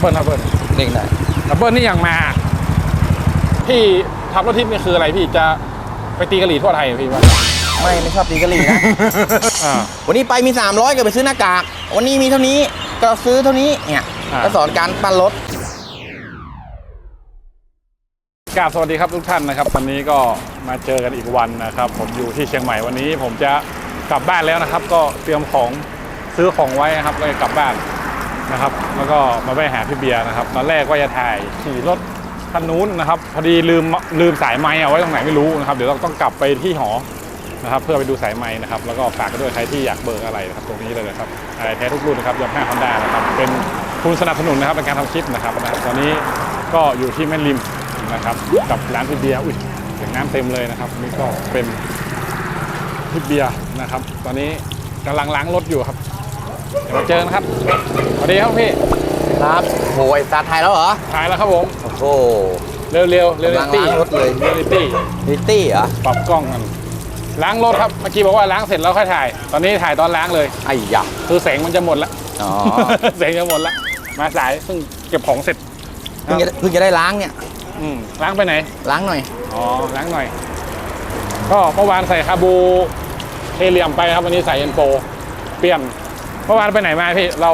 เบิ้ลครับเบิ้ลเร่งได้ดับเบิ้ลนี่อย่างมา พี่ทับรถทิพย์นี่คืออะไรพี่จะไปตีกะหรี่ทั่วไทยเหรอพี่ว่า ไม่ไม่ชอบตีกะหรี่นะ อ่า วันนี้ไปมี 300ก็ไปซื้อหน้ากาก วันนี้มีเท่านี้ก็ซื้อเท่านี้เนี่ยอ่า ก็สอนการปั้นรถ กราบสวัสดีครับทุกท่านนะครับวันนี้ก็มาเจอกันอีกวันนะครับ ผมอยู่ที่เชียงใหม่วันนี้ ผมจะกลับบ้านแล้วนะครับ ก็เตรียมของซื้อของไว้นะครับก็จะกลับบ้าน นะครับ แล้วก็มาไปหาพี่เบียร์นะครับ ตอนแรกว่าจะถ่ายขี่รถคันนู้นนะครับ พอดีลืมลืมสายไม้เอาไว้ตรงไหนไม่รู้นะครับ เดี๋ยวเราต้องกลับไปที่หอนะครับเพื่อไปดูสายไม้นะครับ แล้วก็ฝากด้วยใครที่อยากเบิกอะไรนะครับตรงนี้เลยนะครับอะไรแท้ทุกรุ่นนะครับยามาฮ่าฮอนด้านะครับ เป็นทุนสนับสนุนนะครับในการทำคลิปนะครับตอนนี้ก็อยู่ที่แม่ริมนะครับ กับร้านพี่เบียร์อุ้ยเสียงน้ำเต็มเลยนะครับนี่ก็เป็นพี่เบียร์นะครับ ตอนนี้กำลังล้างรถอยู่ครับ เดี๋ยวมาเจอกันครับสวัสดีครับพี่ครับโหยสตาร์ทไทยแล้วเหรอถ่ายแล้วครับผมโอ้โหเร็วๆเร็วเร็วกำลังล้างรถเลยเรียลิตี้นิตตี้เหรอปรับกล้องกันล้างรถครับเมื่อกี้บอกว่าล้างเสร็จแล้วค่อยถ่าย ตอนนี้ถ่ายตอนล้างเลย ไอ้ยะคือแสงมันจะหมดแล้วอ๋อแสงจะหมดแล้วมาสายเพิ่งเก็บของเสร็จเพิ่งจะเพิ่งจะได้ล้างเนี่ยอืมล้างไปไหนล้างหน่อย อ๋อล้างหน่อย ก็เมื่อวานใส่คาบูเทเลียมไปครับวันนี้ใส่เอ็นโปเปลี่ยน เมื่อวานไปไหนมาพี่เรา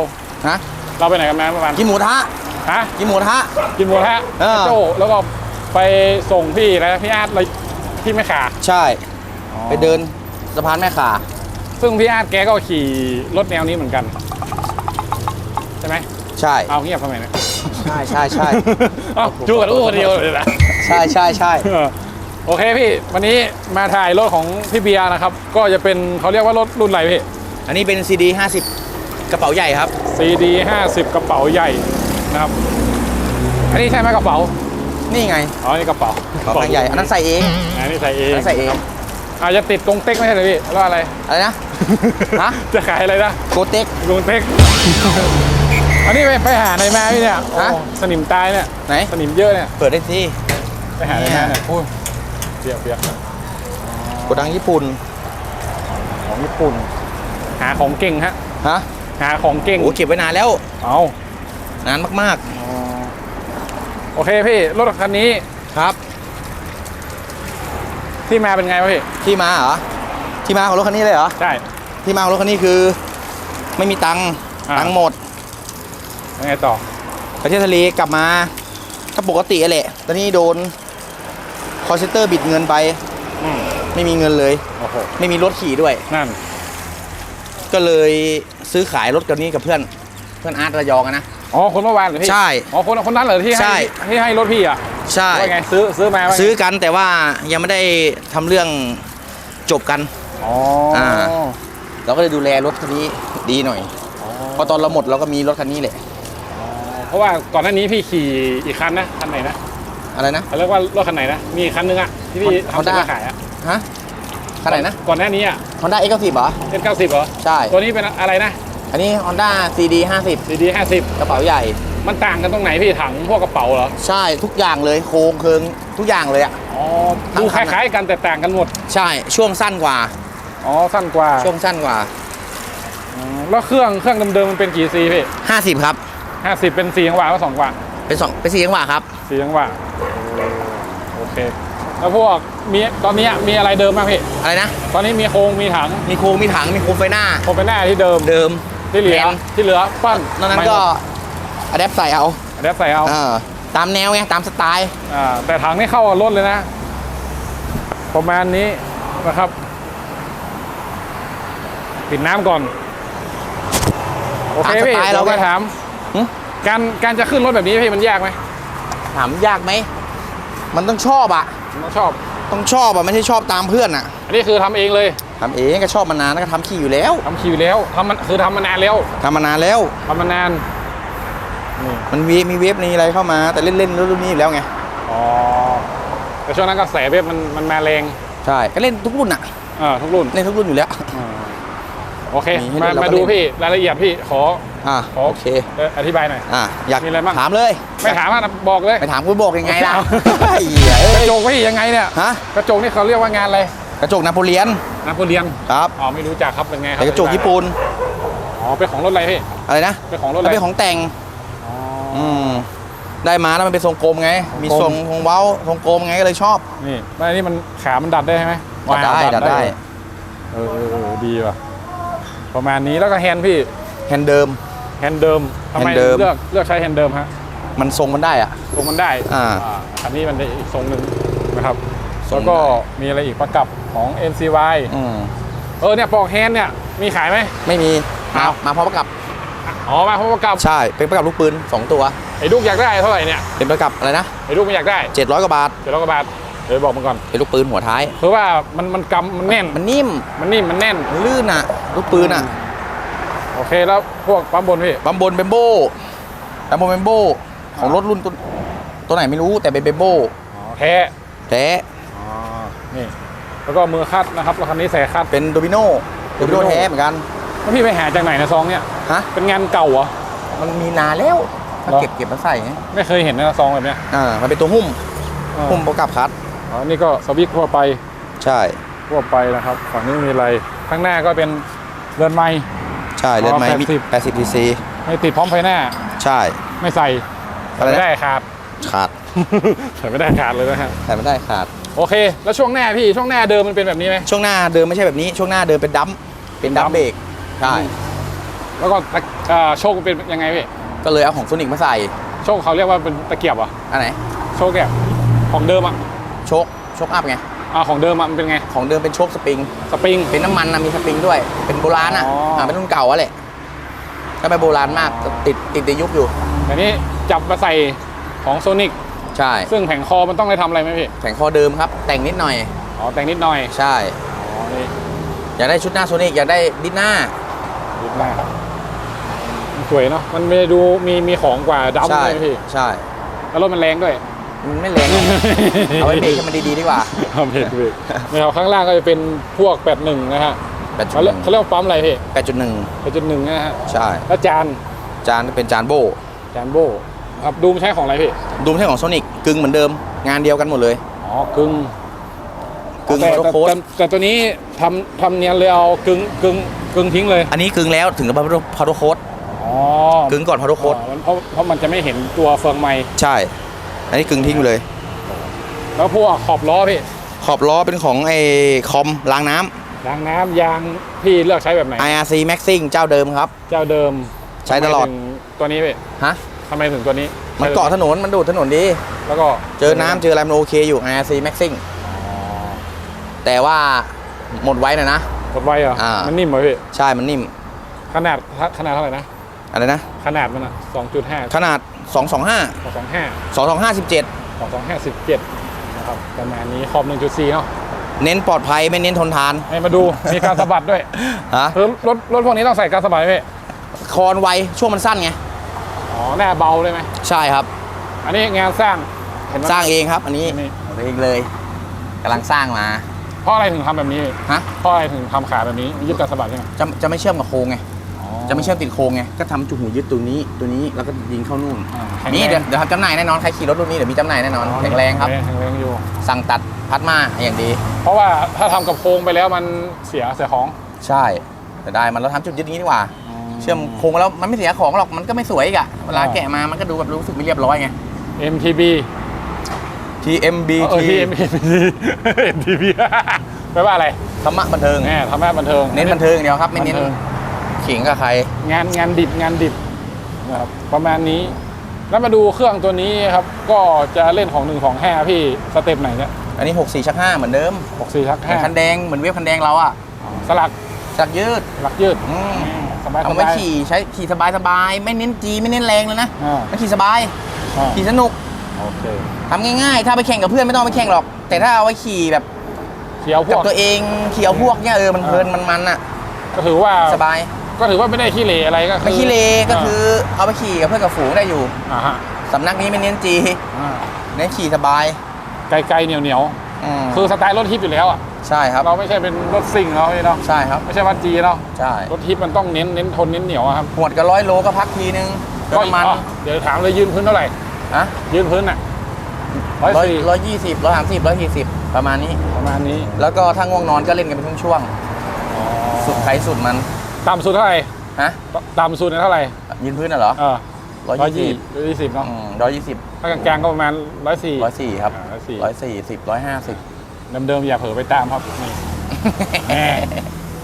ฮะเราไปไหนกันมาเมื่อวานกินหมูทะฮะกินหมูทะกินหมูทะเออ โจ้แล้วก็ไปส่งพี่อะไรนะพี่อาร์ตอะไรที่ไม่ขาใช่ ไปเดินสะพานแม่ขาซึ่งพี่อาร์ตแกก็ขี่รถแนวนี้เหมือนกันใช่ไหมใช่ เอาเงียบทำไมเนี่ยใช่ใช่ใช่ เอาจูกันอู้คนเดียวเลยนะ ใช่ใช่ใช่ เออโอเคพี่ วันนี้มาถ่ายรถของพี่เบียร์นะครับ ก็จะเป็นเขาเรียกว่ารถรุ่นอะไรพี่ อันนี้เป็น CD 50 กระเป๋าใหญ่ครับ CD 50 กระเป๋าใหญ่นะครับ อันนี้ใช่ไหมกระเป๋า นี่ไงอ๋อนี่กระเป๋ากระเป๋าใหญ่ อันนั้นใส่เองอันนี้ใส่เองอันนั้นใส่เองครับอาจจะติดตรงเต็กไม่ใช่เหรอพี่แล้วอะไร อะไรนะ ฮะ จะขายอะไรนะโกเต็กตรงเต็ก อันนี้ไปไปหาในมาพี่เนี่ยฮะโอ้สนิมตายเนี่ยไหนสนิมเยอะเนี่ย เปิดได้สิไปหาในมาเนี่ยโอ้ยเปียกเปียกโกดังญี่ปุ่น ของญี่ปุ่นหาของเก่งฮะฮะหาของเก่งโอ้เก็บไว้นานแล้วเอานานมากอ๋อโอเคพี่รถคันนี้ๆครับ ที่มาเป็นไงวะพี่ที่มาเหรอที่มาของรถคันนี้เลยเหรอใช่ที่มาของรถคันนี้คือ ไม่มีตังค์อ่าตังค์หมดยังไงต่อไปเที่ยวทะเลกลับมาก็ปกติอะแหละตอนนี้โดนคอร์เซนเตอร์บิดเงินไปอืมไม่มีเงินเลยโอ้โหไม่มีรถขี่ด้วยนั่น ก็เลยซื้อขายรถกันนี้กับเพื่อนเพื่อนอาร์ตระยองอะนะ อ๋อคนเมื่อวานเหรอพี่ใช่อ๋อคนคนนั้นเหรอที่ใช่ให้ที่ให้รถพี่อะใช่ ว่าไงซื้อซื้อมาว่าไงซื้อกันแต่ว่ายังไม่ได้ทำเรื่องจบกัน อ๋ออาเราก็เลยดูแลรถคันนี้ดีหน่อยอ๋อพอตอนเราหมดเราก็มีรถคันนี้แหละเพราะว่าก่อนหน้านี้พี่ขี่อีกคันนะคันไหนนะอะไรนะ เขาเรียกว่ารถคันไหนนะมีอีกคันนึงอะที่พี่ทำ Honda เสร็จมาขายอะฮะ คันไหนนะ ก่อนหน้านี้อะ Honda X90 เหรอ N90 เหรอ ใช่ ตัวนี้เป็นอะไรนะ อันนี้ Honda CD 50 CD 50กระเป๋าใหญ่ มันต่างกันตรงไหนพี่ถังพวกกระเป๋าเหรอ ใช่ทุกอย่างเลยโครงเคิงทุกอย่างเลยอะ อ๋อทั้ดูงคคันอะล้ายๆกันแต่ต่างกันหมด ใช่ ช่วงสั้นกว่า อ๋อ สั้นกว่า ช่วงสั้นกว่าอืมแล้วเครื่องเครื่องเดิมๆมันเป็นกี่ซีพี่50ครับห้าสิบเป็นสี่จังหวะว่าสองจังหวะเป็นสองเป็นสี่จังหวะครับสี่จังหวะโอเค แล้วพวกมีตอนนี้มีอะไรเดิมบ้างพี่ อะไรนะ ตอนนี้มีโครงมีถังมีโครงมีถังมีโคมไฟหน้า โครงเป็นหน้าที่เดิมเดิมที่เหลือแผ่นที่เหลือปั้นนอกนั้นก็อะแดปใส่เอาเดี๋ยวใส่เอาเออตามแนวไงตามสไตล์อ่าแต่ถังนี่เข้ากับรถเลยนะ ประมาณนี้นะครับ ปิดน้ำก่อน โอเคตามสพี่ไตล์เราเราไปไงถามหึการการจะขึ้นรถแบบนี้พี่มันยากไหมถามยากไหม มันต้องชอบอะผม ต้องชอบ ต้องชอบอะไม่ใช่ชอบตามเพื่อนอะอันนี้คือทำเองเลยทำเองก็ชอบมานานแล้วก็ทำขี่อยู่แล้วทำคิวแล้วทำมันคือทำมานานแล้วทำมานานแล้ว ทำมานานนี่มันเวฟมีเวฟนี้อะไรเข้ามา แต่เล่นๆรุ่นนี้อยู่แล้วไงอ๋อแต่ช่วงนั้นกระแสเว็บมันมันมาแรงใช่ก็เล่นทุกรุ่นอะเออทุกรุ่นเล่นทุกรุ่นอยู่แล้วอ่าโอเคมีให้มาเล่นเราก็มาดูเล่น พี่รายละเอียดพี่ขอ อะขอโอเคเอ่ออธิบายหน่อย อะอยากมีอะไรบ้าง ถามเลย ไม่ถามอะบอกเลยไม่ถามกูบอกยังไงล่ะเอาเหี้ยเอ้กระย จกพี่ยังไงเนี่ยฮะ กระจกนี่เขาเรียกว่างานอะไรกระจกนาโปเลียนนาโปเลียนครับอ๋อไม่รู้จักครับเป็นไงครัแต่กระจกญี่ปุ่นอ๋อเป็นของรถอะไรพี่อะไรนะเป็นของรถแล้อะไรวเป็นของแต่งอ๋ออืมได้มาแล้วมันเป็นทรงกลมไง มีทรงทรงเว้าทรงกลมไงก็เลยชอบนี่ไม่นี่มันขามันดัดได้ใช่ไหมดัดได้ว้าวดัดได้เออเออเออดีว่ะประมาณนี้แล้วก็แฮนด์พี่แฮนด์เดิม แฮนด์เดิมทำไมแฮนด์เดิม เลือกเลือกใช้แฮนด์เดิมฮะมันทรงมันได้อะ ทรงมันได้อ่าอันนี้มันได้อีกทรงหนึ่งนะครับทรงแล้วก็มีอะไรอีกประกับของ NCY อืมเออเนี่ยปลอกแฮนด์เนี่ยมีขายไหม ไม่มีมาอ้าว มาพร้อมประกับอ๋อมาเพราะประกับใช่เป็นประกับลูกปืน2ตัว ไอ้ลูกอยากได้เท่าไหร่เนี่ยเป็นประกับอะไรนะไอ้ลูกไม่อยากได้700กว่าบาทเดี๋ยวเราก็บาทเดี๋ยวบอกมันก่อนเป็นลูกปืนหัวท้าย คือว่ามันมันกำมันแน่นมันนิ่มมันนิ่มมันแน่น มันลื่นอะลูกปืนอะ โอเคแล้วพวกปั๊มบนพี่บัมบนเบมโบบัมบนเบมโบของรถรุ่นตัวตัวไหนไม่รู้แต่เป็นเบมโบอ๋อแท้แต่อ๋อนี่แล้วก็มือคัดนะครับแล้วคันนี้ใส่คัด เป็นโดมิโนโดมิโน Domino แท้เหมือนกัน แล้วพี่ไปหาจากไหนนะซองเนี่ย ฮะ เป็นงานเก่าเหรอ มันมีนานแล้วถ้าเหรอ เก็บเก็บมาใส่ไงไม่เคยเห็นนะซองแบบเนี้ยอ่า มันเป็นตัวหุ้ม อ่าหุ้มประกับคัด อ๋อนี่ก็สวิตช์ทั่วไปใช่ ทั่วไปนะครับ ฝั่งนี้มีอะไร ข้างหน้าก็เป็นเรือนไม้ใช่เลือดไม้อ๋อมี80 80 cc ไม่ติดพร้อมไฟหน้า ใช่ ไม่ใส่อะไรนะ ไม่ได้ขาด ขาดใส่ไม่ได้ขาดเลยนะฮะแต่ไม่ได้ขาด โอเค แล้วช่วงหน้าพี่ช่วงหน้าเดิมมันเป็นแบบนี้ไหม ช่วงหน้าเดิมไม่ใช่แบบนี้ ช่วงหน้าเดิมเป็นดัมป์เป็นดัมดัมป์ ป์เบรกใช่แล้วก็ตะเอ่อโชคมันเป็นยังไงพี่ก็เลยเอาของโซนิกมาใส่โชคเขาเรียกว่าเป็นตะเกียบเหรอะอันไหนโชคเนี่ยของเดิมอะโชคโชคอัพไง อ่าของเดิมอะมันเป็นไง ของเดิมเป็นโชคสปริง สปริง เป็นน้ำมันนะมีสปริงด้วย เป็นโบราณอะอ๋ออ่อ่าเป็นรุ่นเก่าอะแหละก็ไม่โบราณมากติดติดในยุคอยู่ แต่นี้จับมาใส่ของโซนิกใช่ ซึ่งแผงคอมันต้องได้ทำอะไรไหมพี่แข่งคอเดิมครับ แต่งนิดหน่อย อ๋อแต่งนิดหน่อยใช่ อ๋อนี่อยากได้ชุดหน้าโซนิกอยากได้ดิสหน้านิดหน้ามันสวยเนาะมันไม่ได้ดูมีมีของกว่าดัมใช่ เลยพี่ใช่ แล้วรถมันแรงด้วย มันไม่แรงหรอกเอาไว้เบรกให้มันดีๆดีกว่าเอาเบรกเบรกนะครับข้างล่างก็จะเป็นพวกแปดหนึ่งนะฮะแปดจุเขาดหเรียนึ่กงเขาเรียกว่าปั๊มอะไรพี่แปดจุดหนึ่งแปดจุดหนึ่งนะฮะใช่ แล้วจานจานเป็นจานโบจานโบครับดูมนใช้ของอะไรพี่ดูไม่ใช่ของโซนิกกึ่งเหมือนเดิม งานเดียวกันหมดเลย อ๋อกึ่งกึ่งแต่โรแต่โค้ดแต่แต่ตัวนี้ทำทำเนียนเลยเอากึ่งกึ่งกึ่งทิ้งเลยอันนี้กึ่งแล้วถึงกับพาโดโค้ดอ๋อกึ่งก่อนพาโดโค้ดอ๋อมันเพราะเพราะมันจะไม่เห็นตัวเฟืองไม้ใช่ อันนี้กึ่งทิ้งไปเลย แล้วพวกขอบล้อพี่ขอบล้อเป็นของไอ้คอมล้างน้ำยางน้ำยางพี่เลือกใช้แบบไหน IRC Maxing เจ้าเดิมครับ เจ้าเดิมใช้ตลอด ทำไมถึงตัวนี้พี่ฮะ ทำไมถึงตัวนี้มันเกาะถนน มันดูดถนนดี แล้วก็เจอน้ำเจออะไรมันโอเคอยู่ IRC Maxing แต่ว่าหมดไว้นะนะ กดไว้เหรอ อ่ามั มันนิ่มเหรอพี่ ใช่มันนิ่ม ขนาดขนาดเท่าไหร่นะ อะไรนะ ขนาดมันอะสองจุดห้าขนาด 225สองสองห้า225 17 สองสองห้าสิบเจ็ดนะครับประมาณนี้ขอบหนึ่งจุดสี่เนาะเน้นปลอดภัยไม่เน้นทนทานให้มาดู มีการสะบัดด้วยฮะคือรถรถพวกนี้ต้องใส่การสะบัดไหมพี่คอนไวช่วงมันสั้นไง อ๋อหน้าเบาเลยไหมใช่ครับ อันนี้งานสร้างเห็นไหม สร้างเองครับ อันนี้นี่ เองเลยกำลังสร้างมาเพราะอะไรถึงทำแบบนี้ฮะเพราะอะไรถึงทำขาแบบนี้ยึดการสะบัดใช่ไหมจะจะไม่เชื่อมกับโครงไง จะไม่เชื่อมติดโครงไงก็ทำจุกหูยึดตัวนี้ตัวนี้แล้วก็ยิงเข้านู่นอ่าแข็งนี่แรงเดี๋ยวเดี๋ยวทำจำหน่ายแน่นอนใครขี่รถรุ่นนี้เดี๋ยวมีจำหน่ายแน่นอนแข็งแรงครับแข็งแรงอยู่สั่งตัดพัดมาอย่างดี เพราะว่าถ้าทำกับโครงไปแล้วมันเสียเสียของใช่แต่ได้มันเราทำจุดยึดนี้ดีกว่า เชื่อมโครงแล้วมันไม่เสียของหรอกมันก็ไม่สวยอีกอะเวลาแกะมามันก็ดูแบบรู้สึกไม่เรียบร้อยไง MTB TMB เออ TMTB MTB แปลว่าอะไรธรรมะบันเทิงแน่ทำให้บันเทิง เน้นบันเทิงอย่างเดียวครับไม่เน้นบันเทิง ขิงกับใครงานงานดิบงานดิบนะครับประมาณนี้ แล้วมาดูเครื่องตัวนี้ครับ ก็จะเล่นของ1ของ5พี่สเต็ปไหนเนี่ยอันนี้ 6 4ชัก5เหมือนเดิม64ทักเหมือนคันแดงเหมือนเวฟคันแดงเราอะสลักสักยืดหลักยืดอืมสบายเอาไว้บายขี่ใช้ขี่สบายสบายๆไม่เน้นจีไม่เน้นแรงเลยนะอ่ามันขี่สบายอ่าขี่สนุกโอเคทำง่ายๆ ถ้าไปแข่งกับเพื่อนไม่ต้องไปแข่งหรอก แต่ถ้าเอาไว้ขี่แบบเขียวพกับวกตัวเองขี่เอาพวกเนี่ยเออมันเพลินมันมันอะก็ถือว่าสบาย ก็ถือว่าไม่ได้ขี้เหร่อะไรก็คือไม่ขี้เลก็คือเอาไปขี่กับเพื่อนกับฝูงได้อยู่อ่าฮะสำนักนี้ไม่เน้นจีอ่าเน้นขี่สบายไกลๆเหนียวเหนียวอืมๆคือสไตล์รถฮิปอยู่แล้วอะใช่ครับเราไม่ใช่เป็นรถซิ่งเนาะพี่เนาะใช่ครับไม่ใช่วัดจีเนาะใช่รถฮิปมันต้องเน้นเน้นทนเน้นเหนียวอะครับหวดกับร้อยโลก็พักทีนึงเติมน้ำมันอ๋อเดี๋ยวถามเลยยืนพื้นเท่าไหร่อะยืนพื้นอะร้อยร้อยสี่ร้อยยี่สิบร้อยสามสิบร้อยสี่สิบประมาณนี้ ประมาณนี้ แล้วก็ถ้าง่วงนอนก็เล่นกันเป็นช่วงๆสุดใครสุดมัน ต่ำสุดเท่าไหร่ฮะต่ำสุดเนี่ยเท่าไหร่ยืนพื้นน่ะเหรอเออร้อยร้อยยี่ยี่สิบร้อยยี่สิบเนาะร้อยยี่สิบถ้ากลางๆก็ประมาณร้อยสี่ร้อยสี่ครับร้อยสี่ร้อยสี่สิบร้อยห้าสิบเดิมๆอย่าเผลอไปตามครับนี่แหม่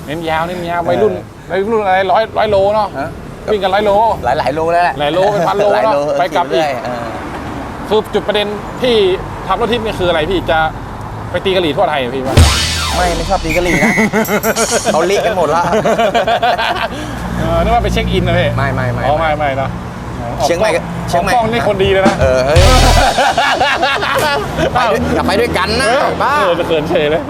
เน้นยาวเน้นยาววัยรุ่นวัยรุ่นอะไรร้อยร้อยโลเนาะฮะวิ่งกันร้อยโล หลายหลายๆโลแล้วแหละหลายโลเป็นพันโลหลายโลเนอะไปกลับอีกเรื่ยๆเออคือจุดประเด็นที่ทำรถทิพย์นี่คืออะไรพี่จะไปตีกะหรี่ทั่วไทยเหรอพี่ว่า ไม่ไม่ชอบตีกะหรี่นะเขาลิกันหมดละ เออนึกว่าไปเช็คอินนะพี่ไม่ไม่ไม่อ๋อไม่ไม่นะเชียงใหม่ก็เชียงใหม่ออกกล้องนี่คนดีเลยนะเออเฮ้ยไปด้วยอย่าไปด้วยกันนะบ้า เออจะเขินเฉยเลย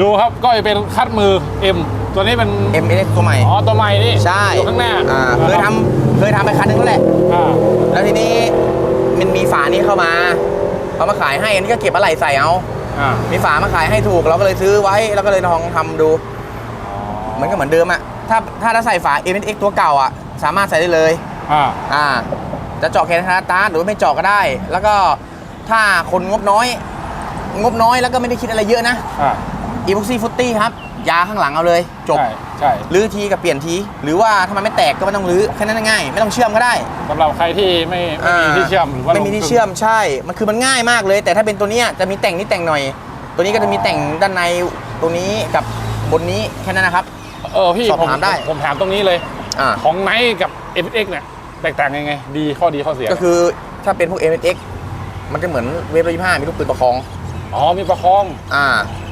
ดูครับก็จะเป็นคัดมือ M ตัวนี้เป็น M S ตัวใหม่ อ๋อตัวใหม่นี่ใช่อยู่ข้างหน้าอ่าเคยทำเคยทำไปคันนึงแล้วแหละ อ่าแล้วทีนี้มันมีฝานี้เข้ามาเขามาขายให้อันนี้ก็เก็บอะไรใส่เอา อ่ามีฝามาขายให้ถูกเราก็เลยซื้อไว้แล้วก็เลยลองทำดู มันก็เหมือนเดิมอะถ้าถ้าเราใส่ฝา M S X ตัวเก่าอะสามารถใส่ได้เลย อ่าอ่า จะเจาะแคนสตาร์ทหรือว่าไม่เจาะก็ได้ แล้วก็ถ้าคนงบน้อย งบน้อยแล้วก็ไม่ได้คิดอะไรเยอะนะ อ่า e p o x y f o o t y ครับ ยาข้างหลังเอาเลยจบใช่ใช่รื้อทีกับเปลี่ยนทีหรือว่าถ้ามันไม่แตกก็ไม่ต้องรื้อแค่นั้นง่ายๆไม่ต้องเชื่อมก็ได้สำหรับใครที่ไม่ไม่มีที่เชื่อมหรือว่าไม่มีที่เชื่อมใช่ มันคือมันง่ายมากเลย แต่ถ้าเป็นตัวเนี้ยจะมีแต่งนิดแต่งหน่อย ตัวนี้ก็จะมีแต่งด้านในตรงนี้กับบนนี้แค่นั้นนะครับ เออพี่สอบผมถามได้ผมถามตรงนี้เลยอ่าของไนท์กับ f x เนี่ยแตกต่างยังไง ดีข้อดีข้อเสียก็คือถ้าเป็นพวก m s x มันจะเหมือนเวฟร้อยยี่ห้ามีลูกปืนประคอง อ๋อมีประคองอ่า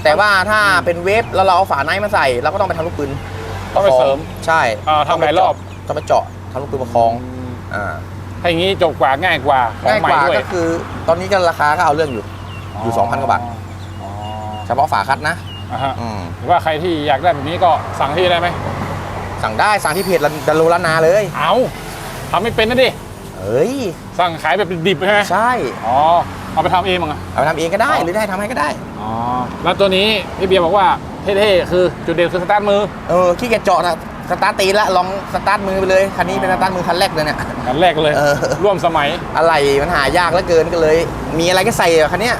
แต่ว่าถ้าเป็นเวฟแล้วเราเอาฝาไนท์มาใส่เราก็ต้องไปทำลูกปืนต้องไปเสริม ใช่อ่าทำหลายรอบ ต้องไปเจาะทำลูกปืนประคองอ่าถ้าอย่างนี้จบกว่าง่ายกว่าของง่ายใหม่กว่าด้วยก็คือ ตอนนี้ก็ราคาก็เอาเรื่องอยู่อยู่2,000กว่าบาทอ๋อเฉพาะฝาคัดนะอ่าฮะอืมหรือว่าใครที่อยากได้แบบนี้ก็สั่งที่ได้ไหมสั่งได้สั่งที่เพจดันโลลานาเลย เอาทำไม่เป็นนะดิเฮ้ยสั่งขายแบบดิบๆใช่ไหมใช่อ๋อ เอาไปทำเองมั้งอะเอาไปทำเองก็ได้อ๋อหรือได้ทำให้ก็ได้ อ๋อ แล้วตัวนี้พี่เบียร์บอกว่าเท่ๆคือจุดเด่นคือสตาร์ทมือเออขี้เกียจเจาะนะสตาร์ทตีนละลองสตาร์ทมือไปเลยคันนี้เป็นสตาร์ทมือคันแรกเลยเนี่ย อันแรกเลย เออ ร่วมสมัยอะไรมันหายากเหลือเกินก็เลย มีอะไรก็ใส่อะคันเนี้ย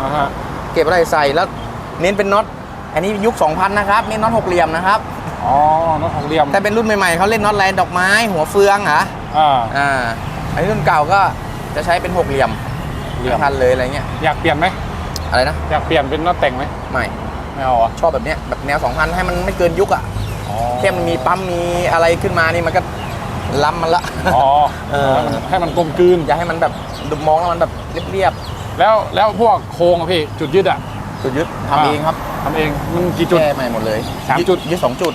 อ่าฮะเก็บอะไรใส่แล้วเน้นเป็นน็อตอันนี้ยุค 2000 นะครับเน้นน็อตหกเหลี่ยมนะครับอ๋อน็อตหกเหลี่ยมแต่เป็นรุ่นใหม่ๆเขาเล่นน็อตอะไรดอกไม้หัวเฟืองเหรออ่าอ่าอันนี้รุ่นเก่าก็จะใช้เป็นหกเหลี่ยม เหลี่ยมทั้งคันเลยอะไรเงี้ยอยากเปลี่ยนไหมอะไรนะอยากเปลี่ยนเป็นน็อตแต่งไหมไม่ไม่เอาเหรอะชอบแบบเนี้ยแบบแนว 2000 ให้มันไม่เกินยุคอะอ๋อแค่มันมีปั๊มมีอะไรขึ้นมานี่มันก็ล้ำมันละ อ๋อเออ ให้มันให้มันกลมกลืนอยากให้มันแบบดูมองแล้วมันแบบเรียบแล้วแล้วพวกโครงอะพี่จุดยึดอะๆจุดยึดทำเองครับทำเองมันกี่จุด แก้ใหม่หมดเลยสามจุด ยึดสองจุด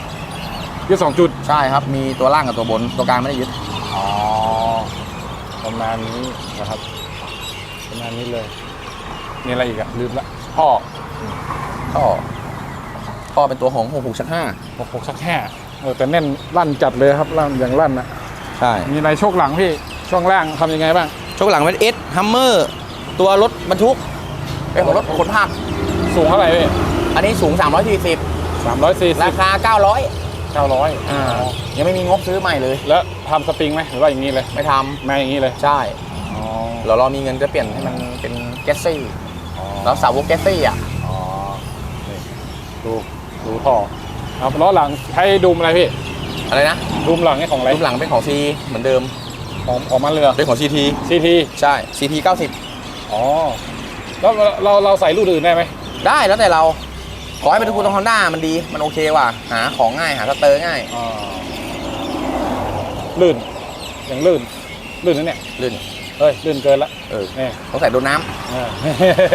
ยึดสองจุดใช่ครับ มีตัวล่างกับตัวบนตัวกลางไม่ได้ยึด อ๋อประมาณนี้นะครับ ประมาณนี้เลย มีอะไรอีกอะลืมละพ่อก็ก็เป็นตัวของหกหกชักห้าหกหกชักแค่เออแต่แน่นลั่นจัดเลยครับลั่นอย่างลั่นอะใช่มีอะไรโชคหลังพี่ช่วงล่างทำยังไงบ้าง ช่วงหลังเป็นเอสฮัมเมอร์ตัวรถบรรทุกเป็นของรถขนผัก สูงเท่าไหร่พี่อันนี้สูง 340 สามร้อยสี่สิราบคา 900 เก้าร้อยอ่ายังไม่มีงบซื้อใหม่เลย แล้วทำสปริงไหมหรือว่าอย่างนี้เลย ไม่ทมาอย่างนี้เลยำใช่ อ๋อเรารอมีเงินจะเปลี่ยนให้มันเป็นแก๊สซี่อ๋อแล้วสาวกแก๊สซี่อะอ๋อนี่ดูดูท่อครับล้อหลังใช้ดูมอะไรพี่อะไรนะดูมหลังนี่ของอะไรรูปหลังเป็นของ C เหมือนเดิมของของมันเลยเหรอเป็นของ CT ซีทีใช่ CT 90อ๋อแล้วเราเราใส่รุ่นอื่นได้ไหมได้แล้วแต่เรา ขอให้เป็นตัวตรงฮอนด้ามันดีมันโอเคว่ะหาของง่ายหาสเตอร์ง่ายอ่าลื่นอย่างลื่นลื่นนะเนี่ยลื่น เฮ้ยลื่นเกินละเออนี่ต้องใส่โดนน้เออ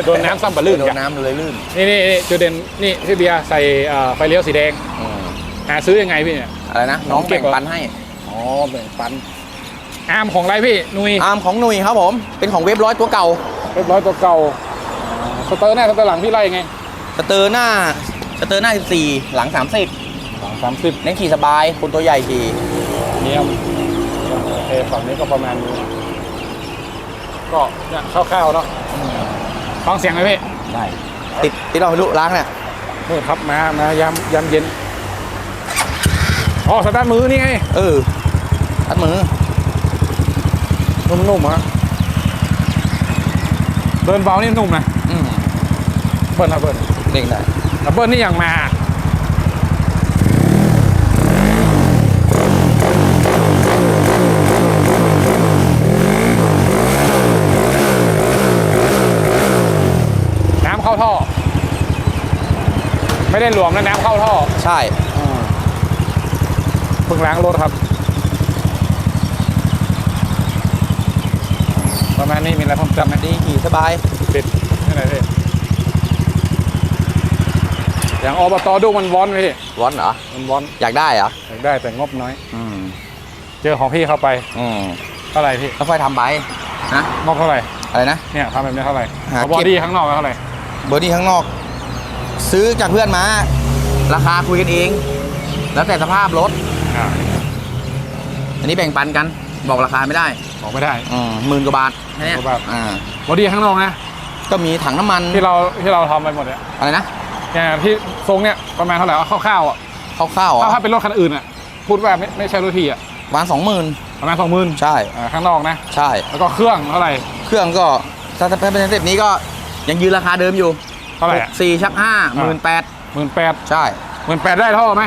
โดนน้ำซ้ำปะำลื่นโดกันนน้ำเลยลื่นนี่นี่นี่จุดเด่นนี่พี่เบียร์ใส่อ่าไฟเลี้ยวสีแดง อืมหาซื้อยังไงพี่เนี่ย อะไรนะน้องน้องเก็บแบ่งเหรอปันให้ อ๋อแบ่งปันอาร์มของอะไรพี่นุยอาร์มของหนุ่ยครับผม เป็นของเว็บร้อยตัวเก่า เรียบร้อยตัวเก่าสเตอร์หน้าสเตอร์หลังพี่ไล่ไงสเตอร์หน้า สเตอร์หน้า 14 หลัง 30หลังสามสิบเน้นขี่สบาย คนตัวใหญ่ขี่เนียมโอเคฝั่งนี้ก็ประมาณนี้ ก็เนี่ยคร่าวๆเนาะฟังเสียงไหมพี่ได้ ติดติดเราไม่รู้ล้างเนี่ยนี่ครับมามายามยามเย็นอ๋อสตาร์ทมือนี่ไงเออทัดมือนุ่มๆฮะเดินเบานี่นุ่มนะอืมเบิ้ลนะเบิ้ลเด้งได้แต่เบิ้ลนี่อย่างมา ได้หลวมแล้วน้ำเข้าท่อใช่ เพิ่งล้างรถครับ ประมาณนี้มีอะไรเพิ่มเติมไหมดีขี่สบาย ปิดนี่ไหนพี่อย่างอบตดูมันวอนพี่วอนเหรอ มันวอนอยากได้เหรอ อยากได้แต่งบน้อย อืม เจอของพี่เข้าไปอืมเท่าไหร่พี่ค่อยๆทำไปนะงบเท่าไหร่อะไรนะ เนี่ยทำแบบนี้เท่าไหร่หาเอาบอเก็บดี้ข้างนอกเท่าไหร่บอดี้ข้างนอก ซื้อจากเพื่อนมา ราคาคุยกันเอง แล้วแต่สภาพรถ อ่าอันนี้แบ่งปันกัน บอกราคาไม่ได้บอกไม่ได้ อืมหมื่นกว่าบาทแค่เนี้ยหมื่นกว่าบาท อ่า บอดี้ข้างนอกนะ ก็มีถังน้ำมัน ที่เราที่เราทำไปหมดเนี่ยอะไรนะอย่างที่ทรงเนี่ยประมาณเท่าไหร่เอาคร่าวๆอะคร่าวๆถ้าอะถ้าเป็นรถคันอื่นอะพูดว่าไม่ไม่ใช่รถพี่อะประมาณสองหมื่นประมาณสองหมื่นใช่ข้างนอกนะใช่ แล้วก็เครื่องเท่าไหร่เครื่องก็ถ้าถ้าเป็นสเต็ปนี้ก็ยังยืนราคาเดิมอยู่เท่าไหร่อะ สี่ชักห้าหมื่นแปดหมื่นแปดใช่หมื่นแปดได้ท่อไหม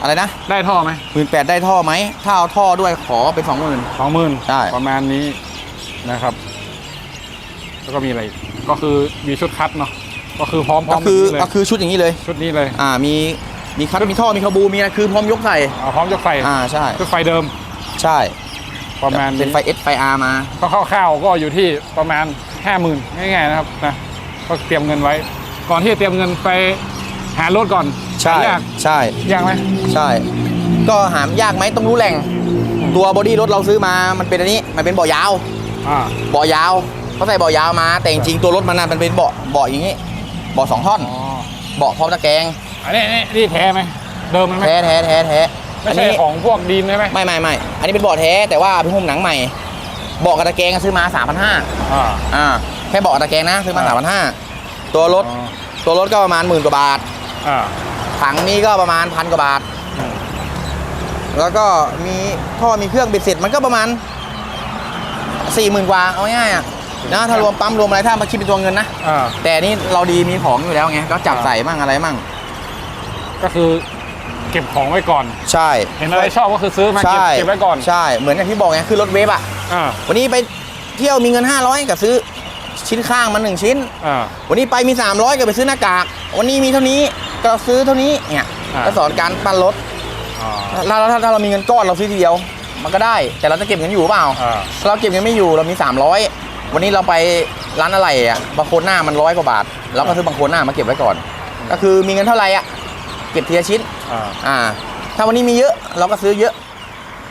อะไรนะได้ท่อไหมหมื่นแปดได้ท่อไหมถ้าเอาท่อด้วยขอเป็นสองหมื่น สองหมื่นใช่ ประมาณนี้นะครับ แล้วก็มีอะไรอีกก็คือมีชุดคัดเนาะก็คือพร้อมพร้อก็มคือแบบนี้เลยก็คือชุดอย่างนี้เลยชุดนี้เลยอ่ามีมีคัดมีท่อมีคาบูมีอะไรคือพร้อมยกใส่เอาพร้อมยกไฟอ่าใช่ชุดไฟเดิมใช่ประมาณเป็นนี้ไฟ S ไฟ R มา ก็คร่าวๆก็อยู่ที่ประมาณห้าหมื่นง่ายๆนะครับนะก็เตรียมเงินไว้ ก่อนที่จะเตรียมเงินไปหารถก่อนใช่หายากใช่ ยากไหมใช่ ก็หามยากไหมต้องรู้แหล่ง ตัวบอดี้รถเราซื้อมา มันเป็นอันนี้ มันเป็นเบาะยาว อ่า เบาะยาวเขาใส่เบาะยาวมา แต่จริงๆตัวรถมันน่ะมันเป็นเบาะเบาะอย่างนี้ เบาะสองท่อน อ๋อ เบาะพร้อมตะแกรงอันนี้นี่นี่แท้ไหม เดิมมันไหมแท้แท้แท้แท้ไม่อันใช่นี้ของพวกดีนใช่ไหมไม่ไม่ไม่ อันนี้เป็นเบาะแท้แต่ว่าเป็นหุ้มหนังใหม่ เบาะกับตะแกรงซื้อมา3 5 0 0 อ่า อ่าแค่เบาะกับตะแกรงนะซื้อมาอ่า3 5 0 0 ตัวรถอ๋อ ตัวรถก็ประมาณหมื่นกว่าบาท อ่า ถังนี้ก็ประมาณพันกว่าบาท อืม แล้วก็มีท่อมีเครื่องเบ็ดเสร็จมันก็ประมาณสี่หมื่นกว่าเอาง่ายๆอะนะถ้ารวมปั๊มรวมอะไรถ้ามาคิดเป็นตัวเงินนะ อ่า แต่นี่เราดีมีของอยู่แล้วไงก็จับอ่าใส่มั่งอะไรมั่ง ก็คือเก็บของไว้ก่อน ใช่เห็นอะไรชอบก็คือซื้อมาเก็บใช่เก็บไว้ก่อน ใช่ เหมือนอย่างที่บอกไงคือรถเวฟอะอ่า วันนี้ไปเที่ยวมีเงิน 500ก็ซื้อ ชิ้นข้างมาหนึ่งชิ้น อ่า วันนี้ไปมี 300 ก็ไปซื้อหน้ากาก วันนี้มีเท่านี้ก็ซื้อเท่านี้เนี่ยอ่า ก็สอนการปั้นรถอ่าถ้าถ้าถ้าถ้าเรามีเงินก้อนเราซื้อทีเดียว มันก็ได้ แต่เราจะเก็บเงินอยู่เปล่า อ่าถ้าเราเก็บเงินไม่อยู่เรามี 300 วันนี้เราไปร้านอะไรอะบางโคนหน้ามันร้อยกว่าบาท เราก็ซื้อบางโคนหน้ามาเก็บไว้ก่อน ก็คือมีเงินเท่าไหร่อะเก็บทีละชิ้น อ่า อ่า ถ้าวันนี้มีเยอะเราก็ซื้อเยอะ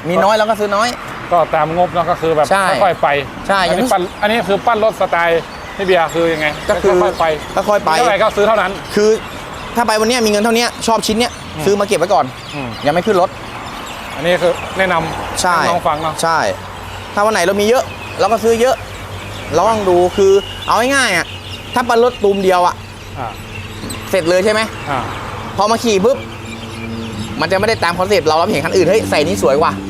มีน้อยเราก็ซื้อน้อย ก็ตามงบเนาะก็คือแบบใช่ค่อยๆไปใช่อันอย่างนี้ปั้นอันนี้คือปั้นรถสไตล์ที่เบียร์คือยังไงก็คือค่อยๆไปค่อยๆไป มีเท่าไหร่ก็ซื้อเท่านั้น คือถ้าไปวันเนี้ยมีเงินเท่าเนี้ยชอบชิ้นเนี้ยอืม ซื้อมาเก็บไว้ก่อน อืมยังไม่ขึ้นรถ อันนี้คือแนะนำใช่ ให้น้องฟังเนาะ ใช่ ถ้าวันไหนเรามีเยอะ เราก็ซื้อเยอะเราต้องดูคือเอาง่ายๆอะถ้าปันรถตูมเดียวอะอ่า เสร็จเลยใช่ไหมอ่า พอมาขี่ปุ๊บมันจะไม่ได้ตามคอนเซ็ปต์เราเราเห็นคันอื่นเฮ้ยใส่นี้สวยกว่าอ๋อ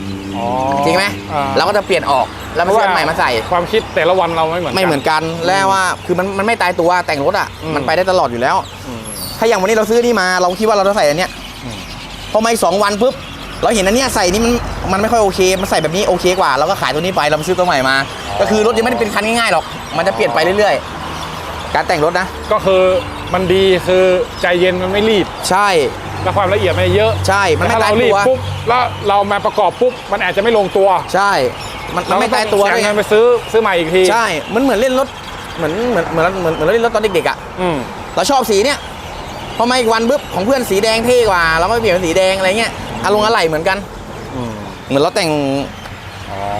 จริงไหมอ่าเราก็จะเปลี่ยนออกแล้วมาซื้ออันใหม่มาใส่ ความคิดแต่ละวันเราไม่เหมือนไม่เหมือนกันแล้วว่าคือมันมันไม่ตายตัวแต่งรถอะอืมมันไปได้ตลอดอยู่แล้วอืมถ้าอย่างวันนี้เราซื้อนี่มาเราคิดว่าเราจะใส่อันเนี้ยอืมพอมาอีกสองวันปุ๊บเราเห็นอันเนี้ยใส่นี่มันมันไม่ค่อยโอเค มันใส่แบบนี้โอเคกว่าเราก็ขายตัวนี้ไปเราไปซื้อตัวใหม่มา ก็คือรถยังไม่ได้เป็นคันง่ายๆหรอก มันจะเปลี่ยนไปเรื่อยๆ การแต่งรถนะ ก็คือมันดีคือใจเย็นมันไม่รีบ ใช่ และความละเอียดมันเยอะใช่มันแต่ไม่ถ้าตาเรายรีตับวปุ๊บแล้วเรามาประกอบปุ๊บมันอาจจะไม่ลงตัวใช่ มันมันไม่ตายตัวเรด้วยเสียไงเงินไปซื้อซื้อใหม่อีกทีใช่ มันเหมือนเล่นรถ เหมือนเหมือนเหมือนเหมือนเหมือนเราเล่นรถตอนเด็กๆอะ อืมเราชอบสีเนี้ยพอมาอีกวันปุ๊บของเพื่อนสีแดงเท่กว่า เราก็เปลี่ยนเป็นสีแดงอะไรเงี้ย อารมณ์อะไรเหมือนกัน อืมเหมือนเราแต่ง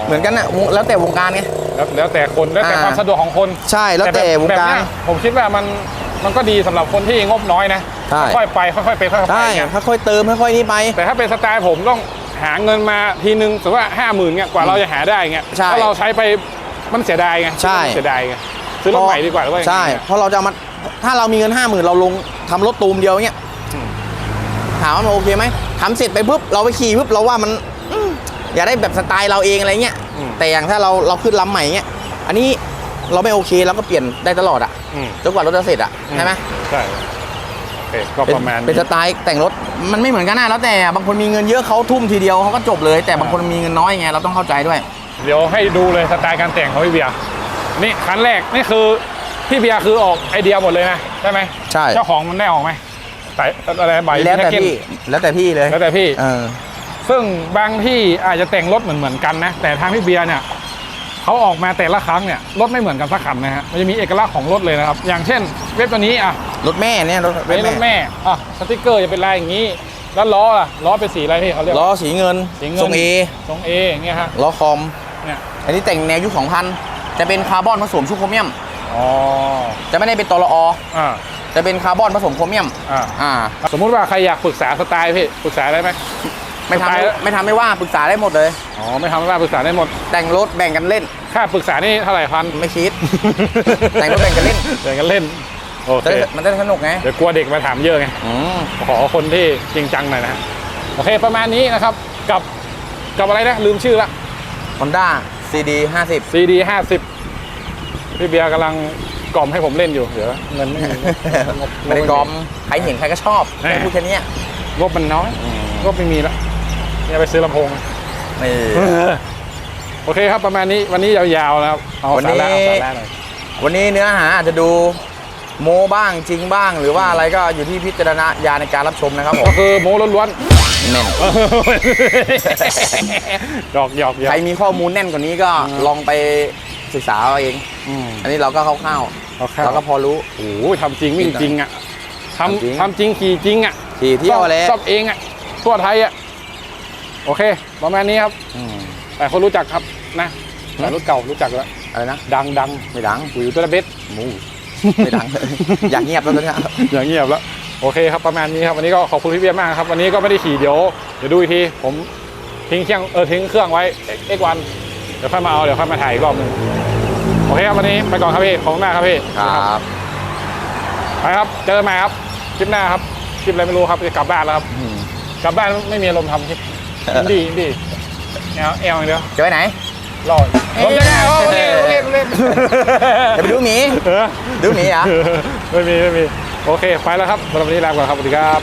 เหมือนกันนะแล้วแต่วงการไง แล้วแล้วแต่คนแล้วแต่อ่า ความสะดวกของคนใช่ แล้วแต่บบวงแบบการ เนี้ยผมคิดว่ามัน มันก็ดีสำหรับคนที่งบน้อยนะใช่ ค่อยๆไปค่อยๆไปค่อยๆไปใช่เนี่ยค่อยๆเติมค่อยๆนี่ไป แต่ถ้าเป็นสไตล์ผมต้องหาเงินมาทีนึงสมมติว่าห้าหมื่นเนี่ยกว่าเราจะหาได้เงี้ยใช่ถ้าเราใช้ไปมันเสียดายไงใช่ มันเสียดายไงซื้อรถใหม่ดีกว่าหรือว่ายังไงใช่เพราะเราจะเอามาถ้าเรามีเงินห้าหมื่นเราลงทำรถตูมเดียวเงี้ยอืม ถามว่ามันโอเคไหมทำเสร็จไปปุ๊บเราไปขี่ปุ๊บเราว่ามันอืมอยากได้แบบสไตล์เราเองอะไรเงี้ย อืม แต่อย่างถ้าเราเราขึ้นลำใหม่เงี้ย อันนี้ เราไม่โอเคเราก็เปลี่ยนได้ตลอดอะอืมจนกว่ารถจะเสร็จอะใช่ไหมใช่โอเคก็เป็นประมาณเป็นสไตล์แต่งรถมันไม่เหมือนกันนะแล้วแต่บางคนมีเงินเยอะเขาทุ่มทีเดียวเขาก็จบเลย แต่บางคนมีเงินน้อยไงเราต้องเข้าใจด้วย เดี๋ยวให้ดูเลยสไตล์การแต่งของพี่เบียร์นี่คันแรกนี่คือพี่เบียร์คือออกไอเดียหมดเลยนะใช่ไหมใช่ เจ้าของมันได้ออกไหมใส่อะไรใบแล้วแต่ค่พี่แล้วแต่พี่เลยแล้วแต่พี่ เออซึ่งบางที่อาจจะแต่งรถเหมือนเหมือนๆกันนะ แต่ทางพี่เบียร์เนี่ย เขาออกมาแต่ละครั้งเนี่ยรถไม่เหมือนกันสักคันนะฮะมันจะมีเอกลักษณ์ของรถเลยนะครับ อย่างเช่น เว็บตัวนี้อะรถแม่เนี่ยรถเป็นรถแม่อะสติกเกอร์จะเป็นลายอย่างนี้ แล้วล้อล่ะล้อเป็นสีอะไรพี่เขาเรียกล้อสีเงินสีเงินทรงเอทรงเออย่างเงี้ยฮะล้อคอมเนี่ยอันนี้แต่งแนวยุค2000จะเป็นคาร์บอนผสมชุบโครเมียมอ๋อจะไม่ได้เป็นตลออ่าจะเป็นคาร์บอนผสมโครเมียมอ่าอ่าสมมุติว่าใครอยากปรึกษาสไตล์พี่ปรึกษาได้ไหม ไม่ทำสไตล์ไม่ไม่ทำไม่ว่าปรึกษาได้หมดเลย อ๋อ ไม่ทำไม่ได้ปรึกษาได้หมด แต่งรถแบ่งกันเล่น ค่าปรึกษานี่เท่าไหร่พันไม่คิด แต่งรถแบ่งกันเล่น แบ่งกันเล่น โอเคจะได้มันจะได้สนุกไง เดี๋ยวกลัวเด็กมาถามเยอะไงอืมขอคนที่จริงจังหน่อยนะฮะโอเค ประมาณนี้นะครับ กับ กับอะไรนะ ลืมชื่อละฮอนด้า CD 50 CD 50พี่เบียร์กำลังกล่อมให้ผมเล่นอยู่ เดี๋ยวเงินไม่มีงบไม่ได้กรอม ใครเห็นใครก็ชอบแน่แค่พูดแค่เนี้ยงบมันน้อยงบไม่มีละ เนี่ยไปซื้อลำโพงนี่โอเคครับประมาณนี้วันนี้ยาวๆนะครับเอาวันสานี้ระเอาสาระหน่อยวันนี้เนื้อหาอาจจะดูโมบ้างจริงบ้าง หรือว่าอะไรก็อยู่ที่พิจารณญาณในการรับชมนะครับผก็มคือโม้ล้วนแน่นๆหยอกหยอกหยอใครกมีข้อมูลแน่นกว่านี้ก็อืมลองไปศึกษาเอาเองอืมอันนี้เราก็คร่าวเอาๆเข้าเราก็พอรู้โอ้โหทำจริงวิ่งจริงอะททำจริงำทำจริงขี่จริงอะขี่เที่ยวอะไรชอบเองอะทั่วไทยอะ โอเค ประมาณนี้ครับอืมแต่คนรู้จักครับนะแต่รุ่นเก่ารู้จักแล้ว อะไรนะ ดังดังไม่ดังหุยตัวละเบ็ดหมู ไม่ดัง อยากเงียบแล้วตอนเนี้ยอย่างเงียบแล้ว โอเคครับประมาณนี้ครับวันนี้ก็ขอบคุณพี่เบียร์มากครับ วันนี้ก็ไม่ได้ขี่เดี๋ยวเดี๋ยวดูอีกทีผมทิ้งเครื่องเออทิ้งเครื่องไว้เอ็กวันเดี๋ยวค่อยมาเอาเดี๋ยวค่อยมาถ่ายอีกรอบหนึงโอเคครับวันนี้ไปก่อนครับพี่ขอบคุณมากครับพี่ ครับ ไปครับ เจอกันใหม่ครับ คลิปหน้าครับ คลิปอะไรไม่รู้ครับจะกลับบ้านแล้วครับ อืม กลับบ้านไม่มีอารมณ์ทำคลิป อินดีอินดีแอลแอลอย่างเดียวจะไปไหนรอดผมจะแน่โอเคโอเคโอเคจะไปดูหมีเออดูหมีเหรอไม่มีไม่มีโอเคไปแล้วครับสำหรับวันนี้ลาไปก่อนครับสวัสดีครับ